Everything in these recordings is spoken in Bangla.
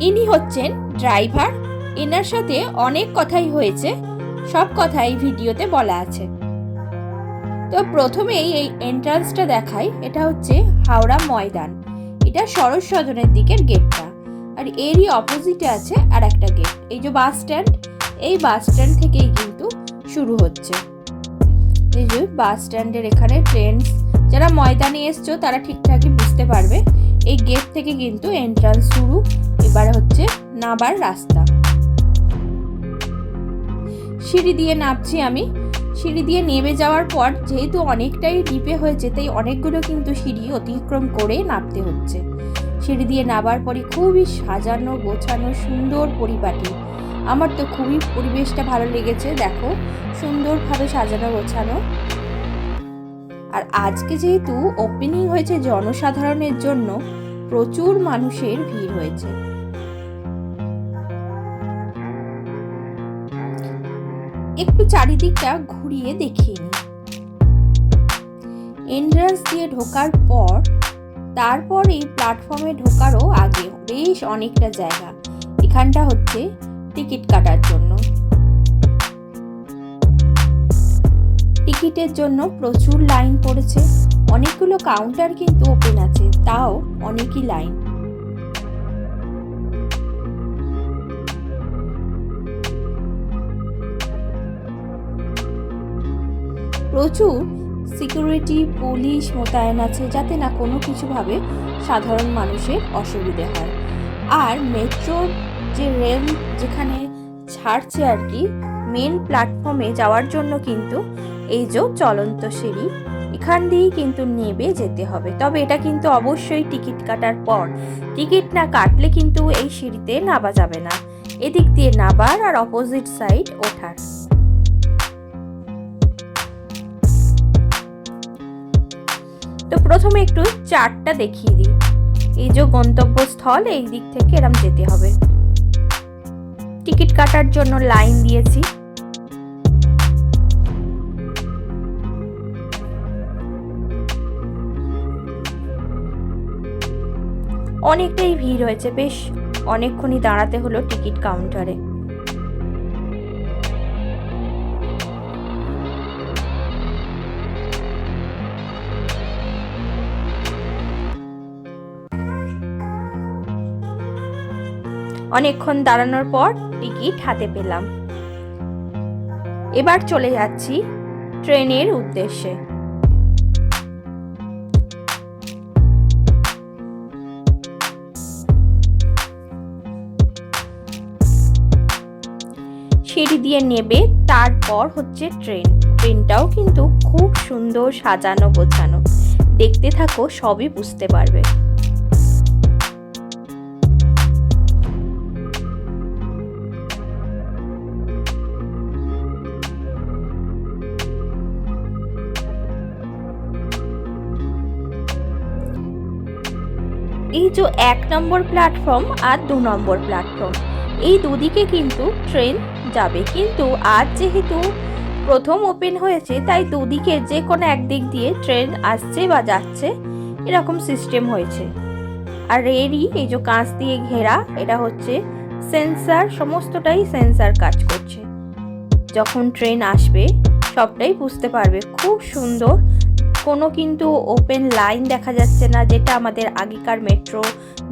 ইনি হচ্ছেন ড্রাইভার। এনার সাথে অনেক কথাই হয়েছে। সব কথাই ভিডিওতে বলা আছে। তো প্রথমেই এই এন্ট্রান্সটা দেখাই। এটা হচ্ছে হাওড়া ময়দান। এটা সরস সদনের দিকের গেটটা আর এরই অপোজিটে আছে আর একটা গেট এই যে বাস স্ট্যান্ড এই বাস স্ট্যান্ড থেকেই কিন্তু শুরু হচ্ছে। এই যে বাস স্ট্যান্ডের এখানে ট্রেন যারা ময়দানে এসছো তারা ঠিকঠাকই বুঝতে পারবে। এই গেট থেকে কিন্তু এন্ট্রান্স শুরু। এবার হচ্ছে নাবার রাস্তা। সিঁড়ি দিয়ে নামছি আমি। সিঁড়ি দিয়ে নেমে যাওয়ার পর যেহেতু অনেকটাই ডিপে হয়েছে, তাই অনেকগুলো কিন্তু সিঁড়ি অতিক্রম করে নামতে হচ্ছে। সিঁড়ি দিয়ে নাবার পরে খুবই সাজানো, গোছানো, সুন্দর পরিপাটি। আমার তো খুবই পরিবেশটা ভালো লেগেছে, দেখো, সুন্দরভাবে সাজানো, গোছানো। আর আজকে যেহেতু ওপেনিং হয়েছে জনসাধারণের জন্য, প্রচুর মানুষের ভিড় হয়েছে। একটু চারিদিকটা ঘুরিয়ে দেখিয়ে নিই। এন্ট্রান্স দিয়ে ঢোকার পর, তারপর এই প্ল্যাটফর্মে ঢোকারও আগে বেশ অনেকটা জায়গা। এখানটা হচ্ছে টিকিট কাটার জন্য। টিকিটের জন্য প্রচুর লাইন পড়েছে। অনেকগুলো কাউন্টার কিন্তু ওপেন আছে, তাও অনেকই লাইন প্রচুর সিকিউরিটি পুলিশ মোতায়েন আছে যাতে না কোনো কিছুভাবে সাধারণ মানুষের অসুবিধে হয়। আর মেট্রোর যে রেল যেখানে ছাড়ছে আর কি মেন প্ল্যাটফর্মে যাওয়ার জন্য কিন্তু এই যে চলন্ত সিঁড়ি, এখান দিয়েই কিন্তু নেবে যেতে হবে। তবে এটা কিন্তু অবশ্যই টিকিট কাটার পর। টিকিট না কাটলে কিন্তু এই সিঁড়িতে নাবা যাবে না। এদিক দিয়ে নাবার আর অপোজিট সাইড ওঠার। প্রথমে একটু চারটা দেখিয়ে দিই। এই যে গন্তব্যস্থল, এই দিক থেকে এরম যেতে হবে। টিকিট কাটার জন্য লাইন দিয়েছি। অনেকটাই ভিড় হয়েছে, বেশ। অনেকক্ষণই দাঁড়াতে হলো টিকিট কাউন্টারে। অনেকক্ষণ দাঁড়ানোর পর টিকিট হাতে পেলাম। এবার চলে যাচ্ছি ট্রেনের উদ্দেশ্যে। সিঁড়ি দিয়ে নেবে, তারপর হচ্ছে ট্রেন। ট্রেনটাও কিন্তু খুব সুন্দর সাজানো গোছানো। দেখতে থাকো, সবই বুঝতে পারবে। যে এক নম্বর প্ল্যাটফর্ম আর দু নম্বর প্ল্যাটফর্ম। এই দুদিকে কিন্তু ট্রেন যাবে। কিন্তু আজ যেহেতু প্রথম ওপেন হয়েছে, তাই দুদিকে যে কোনো একদিক দিয়ে ট্রেন আসছে বা যাচ্ছে, এরকম সিস্টেম হয়েছে। আর এরই এই যে কাঁচ দিয়ে ঘেরা, এটা হচ্ছে সেন্সার, সমস্তটাই সেন্সার কাজ করছে। যখন ট্রেন আসবে, সবটাই বুঝতে পারবে। খুব সুন্দর কোনো কিন্তু ওপেন লাইন দেখা যাচ্ছে না যেটা আমাদের আগেকার মেট্রো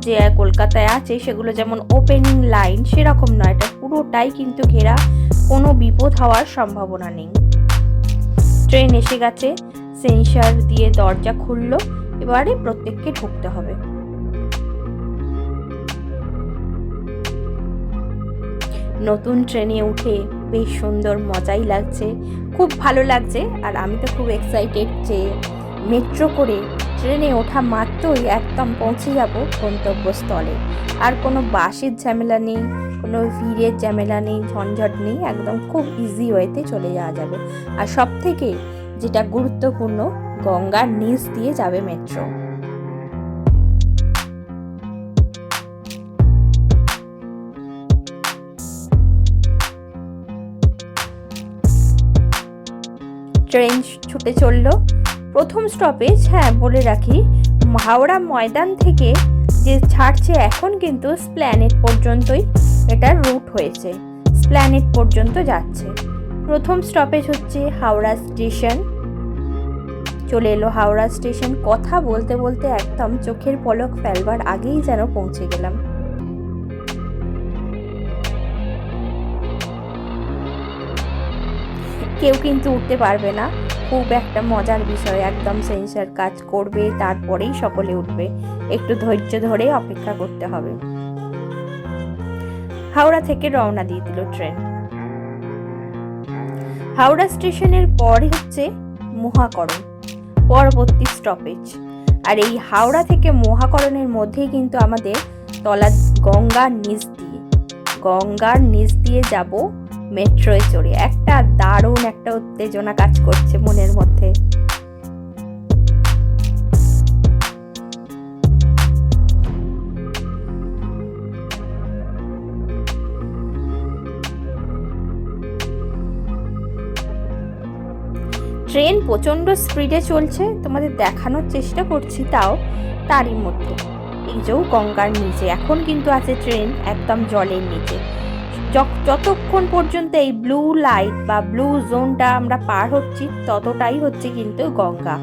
যে কলকাতায় আছে, সেগুলো যেমন ওপেনিং লাইন সেরকম নয়। এটা পুরোটাই কিন্তু ঘেরা কোনো বিপদ হওয়ার সম্ভাবনা নেই। ট্রেন এসে গেছে সেন্সার দিয়ে দরজা খুললো, এবারে প্রত্যেককে ঢুকতে হবে। নতুন ট্রেনে উঠে বেশ সুন্দর মজাই লাগছে। খুব ভালো লাগছে, আর আমি তো খুব এক্সাইটেড যে মেট্রো করে ট্রেনে ওঠা মাত্রই একদম পৌঁছে যাব গন্তব্যস্থলে। আর কোনো বাসের ঝামেলা নেই, কোনো ভিড়ের ঝামেলা নেই, ঝঞ্ঝট নেই, একদম খুব ইজি ওয়েতে চলে যাওয়া যাবে। আর সব থেকে যেটা গুরুত্বপূর্ণ, গঙ্গার নিচ দিয়ে যাবে মেট্রো। ট্রেন ছুটে চলল প্রথম স্টপেজ হ্যাঁ বলে রাখি, হাওড়া ময়দান থেকে যে ছাড়ছে এখন কিন্তু স্প্ল্যানেট পর্যন্তই এটার রুট হয়েছে স্প্ল্যানেট পর্যন্ত যাচ্ছে। প্রথম স্টপেজ হচ্ছে হাওড়া স্টেশন চলে এলো হাওড়া স্টেশন কথা বলতে বলতে একদম চোখের পলক ফেলবার আগেই যেন পৌঁছে গেলাম। কেউ কিন্তু উঠতে পারবে না। খুব একটা মজার বিষয়, একদম সেন্সার কাজ করবে, তারপরেই সকলে উঠবে। একটু ধৈর্য ধরে অপেক্ষা করতে হবে। হাওড়া থেকে রওনা দিয়ে দিল ট্রেন। হাওড়া স্টেশনের পরে হচ্ছে মহাকরণ, পরবর্তী স্টপেজ আর এই হাওড়া থেকে মহাকরণের মধ্যেই কিন্তু আমাদের তলা গঙ্গার নিচ দিয়ে, গঙ্গার নিচ দিয়ে যাব মেট্রোয় চড়ে। একটা দারুণ একটা উত্তেজনা কাজ করছে মনের মধ্যে। ট্রেন প্রচণ্ড স্পিডে চলছে, তোমাদের দেখানোর চেষ্টা করছি তাও তারই মধ্যে। এই যে গঙ্গার নিচে, এখন কিন্তু আছে ট্রেন, একদম জলের নিচে। যতক্ষণ পর্যন্ত এই ব্লু লাইট বা ব্লু জোনটা আমরা পার হচ্ছি, ততটাই হচ্ছে কিন্তু গঙ্গা।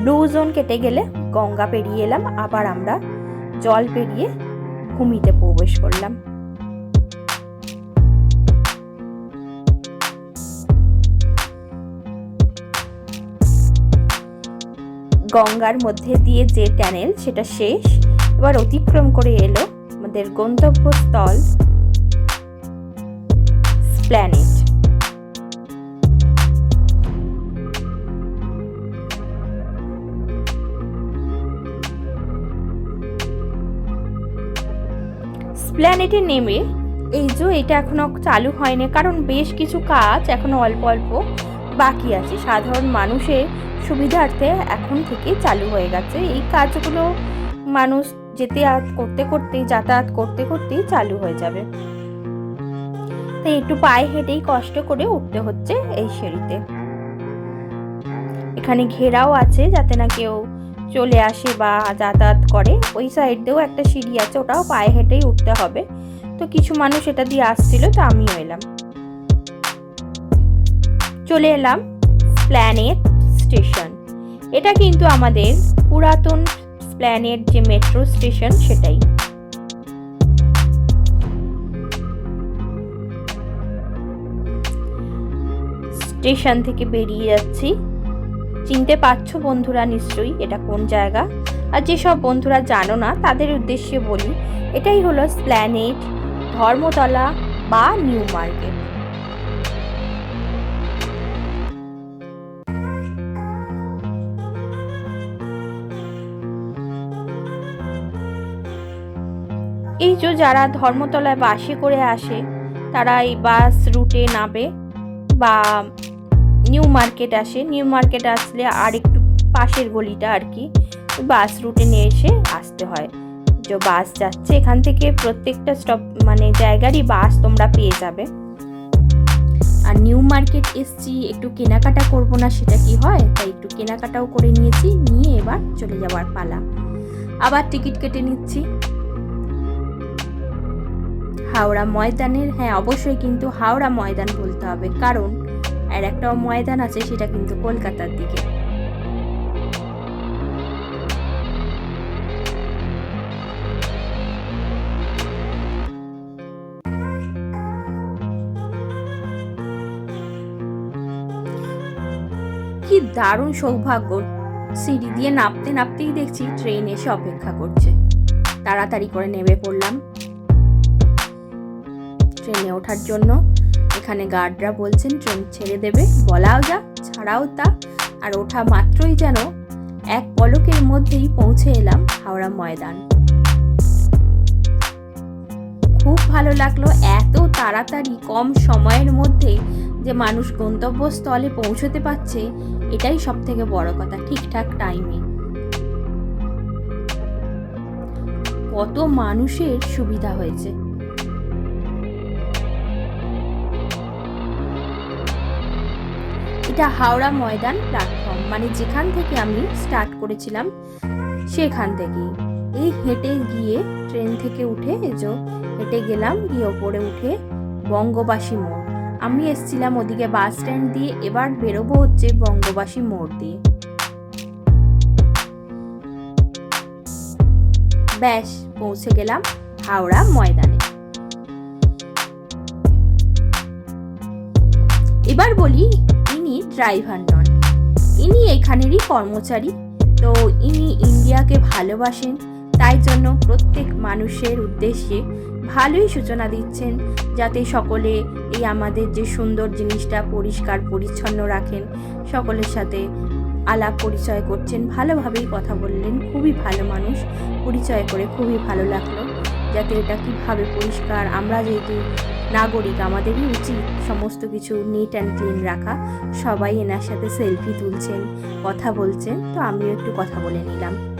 ব্লু জোন কেটে গেলে গঙ্গা পেরিয়ে এলাম, আবার আমরা জল পেরিয়ে ভূমিতে প্রবেশ করলাম। গঙ্গার মধ্যে দিয়ে যে ট্যানেল সেটা শেষ। এবার অতিক্রম করে এলো আমাদের গন্তব্যস্থল প্ল্যানেট প্ল্যানেটে নেমে এই যে এটা এখনও চালু হয়নি, কারণ বেশ কিছু কাজ এখনও অল্প অল্প বাকি আছে। সাধারণ মানুষের সুবিধার্থে এখন থেকে চালু হয়ে গেছে। এই কাজগুলো মানুষ যেতে করতে করতেই, যাতায়াত করতে করতেই চালু হয়ে যাবে। তাই একটু পায়ে হেঁটেই কষ্ট করে উঠতে হচ্ছে এই সিঁড়িতে। এখানে ঘেরাও আছে যাতে না কেউ চলে আসে বা যাতায়াত করে। ওই সাইড দিয়েও একটা সিঁড়ি আছে, ওটাও পায়ে হেঁটেই উঠতে হবে। তো কিছু মানুষ এটা দিয়ে আসছিল, তো আমিও এলাম। চলে এলাম প্ল্যানেট স্টেশন এটা কিন্তু আমাদের পুরাতন প্ল্যানেট যে মেট্রো স্টেশন সেটাই। স্টেশন থেকে বেরিয়ে যাচ্ছি। চিনতে পারছ বন্ধুরা নিশ্চয়ই এটা কোন জায়গা? আর যেসব বন্ধুরা জানো না, তাদের উদ্দেশ্যে বলি, এটাই হলো স্প্ল্যানেট, ধর্মতলা বা নিউ মার্কেট। এই যে যারা ধর্মতলায় বাসে করে আসে, তারা এই বাস রুটে নামে বা নিউ মার্কেট আসে, নিউ মার্কেট আসলে আর একটু পাশের গলিটা আর কি। বাস রুটে নিয়ে এসে আসতে হয়। যে বাস যাচ্ছে, এখান থেকে প্রত্যেকটা স্টপ মানে জায়গারই বাস তোমরা পেয়ে যাবে। আর নিউ মার্কেট এসছি, একটু কেনাকাটা করব না, সেটা কি হয়? তাই একটু কেনাকাটাও করে নিয়েছি, নিয়ে এবার চলে যাওয়ার পালা। আবার টিকিট কেটে নিচ্ছি। হাওড়া ময়দানের হ্যাঁ অবশ্যই কিন্তু হাওড়া ময়দান বলতে হবে। কারণ আর একটা ময়দান আছে, সেটা কিন্তু কলকাতার দিকে। কি দারুণ সৌভাগ্য! সিঁড়ি দিয়ে নামতে নামতেই দেখছি ট্রেন এসে অপেক্ষা করছে। তাড়াতাড়ি করে নেমে পড়লাম। ট্রেনে ওঠার জন্য এখানে গার্ডরা বলছেন, ট্রেন ছেড়ে দেবে, বলাও যা, ছাড়াও তা। আর ওঠা মাত্রই যেন এক পলকের মধ্যেই পৌঁছে এলাম হাওড়া ময়দান। খুব ভালো লাগল এত তাড়াতাড়ি কম সময়ের মধ্যে যে মানুষ গন্তব্যস্থলে পৌঁছতে পারছে, এটাই সব থেকে বড় কথা, ঠিকঠাক টাইমে। কত মানুষের সুবিধা হয়েছে। এটা হাওড়া ময়দান প্ল্যাটফর্ম মানে যেখান থেকে আমি স্টার্ট করেছিলাম, সেখান থেকেই। এই হেঁটে গিয়ে ট্রেন থেকে উঠে এজো হেঁটে গেলাম, গিয়ে ওপরে উঠে বঙ্গবাসী মোড়। আমি এসছিলাম ওদিকে বাস স্ট্যান্ড দিয়ে, এবার বেরোবো হচ্ছে বঙ্গবাসী মোড় দিয়ে। ব্যাস, পৌঁছে গেলাম হাওড়া ময়দানে। এবার বলি ড্রাইভার নন। ইনি এখানেরই কর্মচারী, তো ইনি ইন্ডিয়াকে ভালোবাসেন, তাই জন্য প্রত্যেক মানুষের উদ্দেশ্যে ভালোই সূচনা দিচ্ছেন, যাতে সকলে এই আমাদের যে সুন্দর জিনিসটা পরিষ্কার, পরিচ্ছন্ন রাখেন, সকলের সাথে আলাপ পরিচয় করছেন, ভালোভাবেই কথা বললেন, খুবই ভালো মানুষ, পরিচয় করে খুবই ভালো লাগল। যাতে এটা কীভাবে পরিষ্কার, আমরা যেহেতু নাগরিক, আমাদেরই উচিত সমস্ত কিছু নিট অ্যান্ড ক্লিন রাখা। সবাই এনার সাথে সেলফি তুলছেন, কথা বলছেন, তো আমিও একটু কথা বলে নিলাম।